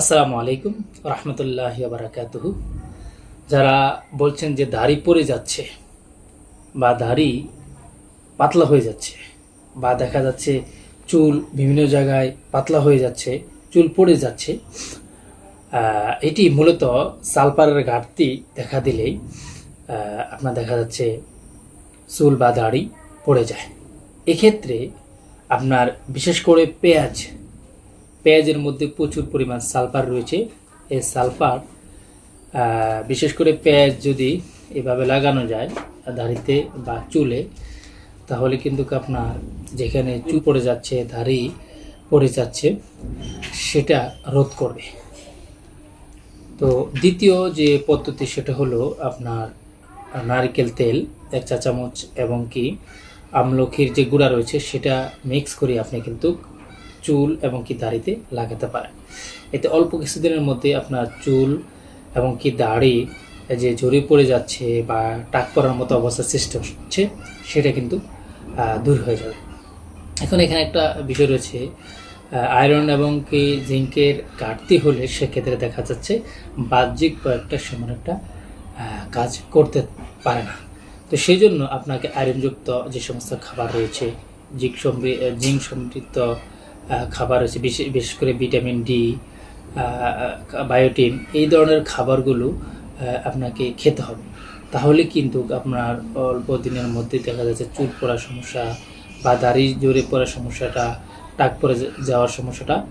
আসসালামু আলাইকুম রহমতুল্লাহ বারাকাতুহু। যারা বলছেন যে দাড়ি পড়ে যাচ্ছে বা দাড়ি পাতলা হয়ে যাচ্ছে বা দেখা যাচ্ছে চুল বিভিন্ন জায়গায় পাতলা হয়ে যাচ্ছে, চুল পড়ে যাচ্ছে এটি মূলত সালপারের ঘাটতি দেখা দিলেই আপনার দেখা যাচ্ছে চুল বা দাড়ি পড়ে যায়। এক্ষেত্রে আপনার বিশেষ করে পেঁয়াজ পেঁয়াজের মধ্যে প্রচুর পরিমাণ সালফার রয়েছে। এই সালফার বিশেষ করে পেঁয়াজ যদি এভাবে লাগানো যায় দাড়িতে বা চুলে, তাহলে কিন্তু আপনার যেখানে চুল পড়ে যাচ্ছে দাড়ি পড়ে যাচ্ছে, সেটা রোধ করবে। তো দ্বিতীয় যে পদ্ধতি সেটা হলো আপনার নারকেল তেল, এক চা চামচ, এবং কি আমলখির যে গুঁড়া রয়েছে, সেটা মিক্স করে আপনি কিন্তু চুল এবং কি দাড়িতে লাগাতে পারেন। এতে অল্প কিছুদিনের মধ্যে আপনার চুল এবং কি দাড়ি যে ঝরে পড়ে যাচ্ছে বা টাক পড়ার মতো অবস্থা সৃষ্টি হচ্ছে, সেটা কিন্তু দূর হয়ে যাবে। এখন এখানে একটা বিষয় রয়েছে আয়রন এবং কি জিঙ্কের ঘাটতি হলে সেক্ষেত্রে দেখা যাচ্ছে বাহ্যিক কয়েকটা সেমন একটা কাজ করতে পারে না। তো সেই জন্য আপনাকে আয়রনযুক্ত যে সমস্ত খাবার রয়েছে, জিঙ্ক সমৃ, জিঙ্ক সমৃদ্ধ খাবার রয়েছে বিশেষ করে ভিটামিন ডি বায়োটিন, এই ধরনের খাবারগুলো আপনাকে খেতে হবে। তাহলে কিন্তু আপনার অল্প দিনের মধ্যে দেখা যাচ্ছে চুল পড়ার সমস্যা বা দাড়ি জোরে পড়ার সমস্যাটা টাক যা- যাওয়ার সমস্যাটা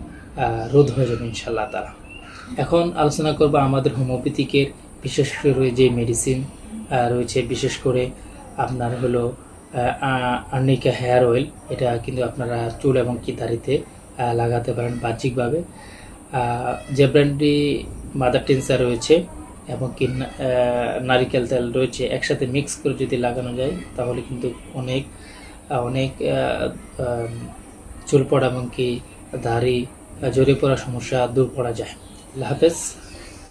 রোধ হয়ে যাবে ইনশাল্লাহ তারা এখন আলোচনা করব আমাদের হোমিওপ্যাথিকের, বিশেষ করে যে মেডিসিন রয়েছে। বিশেষ করে আপনার হলো আর্নিকা হেয়ার অয়েল। এটা কিন্তু আপনারা চুল এবং কি দাড়িতে লাগাতে পারেন বাহ্যিকভাবে। যে ব্র্যান্ডটি মাদার টেন্সার রয়েছে এবং কি নারিকেল তেল রয়েছে, একসাথে মিক্স করে যদি লাগানো যায়, তাহলে কিন্তু অনেক অনেক চুল পড়া এবং কি, দাড়ি জড়িয়ে পড়া সমস্যা দূর করা যায়। হাফেজ।